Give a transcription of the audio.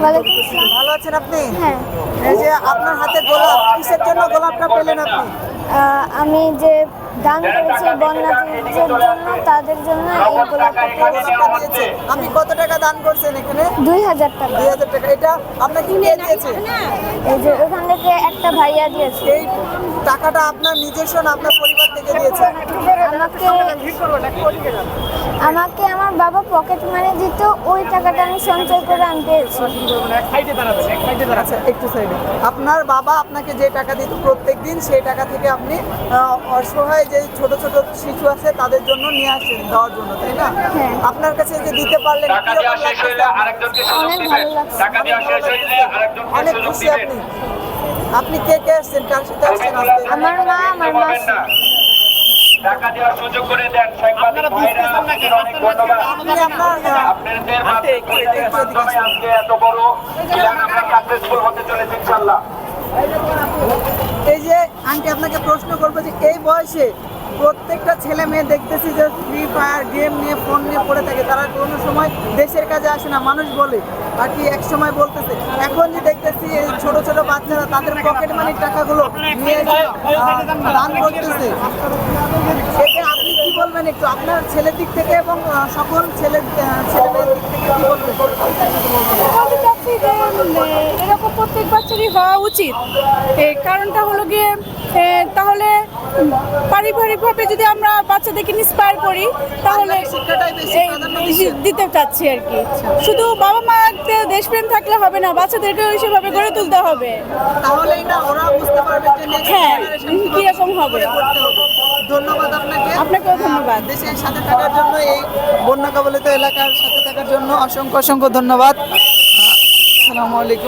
ভালো আছেন আপনি? হ্যাঁ। এই যে আপনার হাতে গোলাপ কিসের জন্য গোলাপটা পেলেন আপনি? আমি যে দান করেছি বন্যার্থীদের জন্য তাদের জন্য এই। গোলাপটা দিয়েছে? আপনি কত টাকা দান করছেন এখানে? দুই হাজার টাকা। দুই হাজার টাকা। এটা আপনাকে কে দিয়েছে? এই যে ওখান থেকে একটা ভাইয়া দিয়েছে। এই টাকাটা আপনার নিজস্ব না আপনার পরিবার থেকে দিয়েছে? আমাকে আমাকে আমার বাবা পকেট মানি দিত ওই টাকাটা আমি সঞ্চয় করে আমি পেয়েছি আচ্ছা একটু সাইডে আপনার বাবা আপনাকে যে টাকা দিত প্রত্যেক দিন সেই টাকা থেকে আপনি অসহায় যে ছোট ছোট শিশু আছে তাদের জন্য নিয়ে আসেন দেওয়ার জন্য তাই না? হ্যাঁ। আপনার কাছে যে দিতে পারলেন অনেক খুশি। আপনি। আপনি কে কে আসছেন? কার সাথে আসছেন আমার মা আমার মাসি। টাকা দেওয়ার সুযোগ করে দেন। সাংবাদিক ভাইরা আপনাদের অনেক ধন্যবাদ। আপনি আপনার আহ, আপনাদের মাধ্যমে মাধ্যমে আজকে এত বড় আমরা সাকসেসফুল হতে চলেছি ইনশাআল্লাহ। এই যে আন্টি আপনাকে প্রশ্ন করব যে এই বয়সে প্রত্যেকটা ছেলে মেয়ে দেখতেছি যে ফ্রি ফায়ার গেম নিয়ে ফোন নিয়ে পড়ে থাকে। তারা কোনো সময় দেশের কাজে আসে না মানুষ বলে। আর কি এক সময় বলতেছে, এখন যে দেখতেছি এই ছোট ছোট বাচ্চারা তাদের পকেট মানির টাকাগুলো নিয়ে দান করতেছে। এতে আপনি বলবেন একটু? আপনার ছেলের দিক থেকে এবং সকল ছেলে ছেলেমেয়ের দিক থেকে এরকম প্রত্যেক বাচ্চারই হওয়া উচিত কারণটা হলো গিয়ে তাহলে পারিবারিকভাবে যদি আমরা বাচ্চাদেরকে ইন্সপায়ার করি তাহলে। দিতে চাচ্ছি আর কি শুধু বাবা মা দেশপ্রেম থাকলে হবে না বাচ্চাদেরকেও সেভাবে গড়ে তুলতে হবে তাহলেই না ওরা বুঝতে পারবে হ্যাঁ, কীরকম হবে। ধন্যবাদ আপনাকে আপনাকেও ধন্যবাদ। দেশের সাথে থাকার জন্য এই বন্যা কবলিত এলাকার সাথে থাকার জন্য অসংখ্য অসংখ্য ধন্যবাদ আসসালামু আলাইকুম।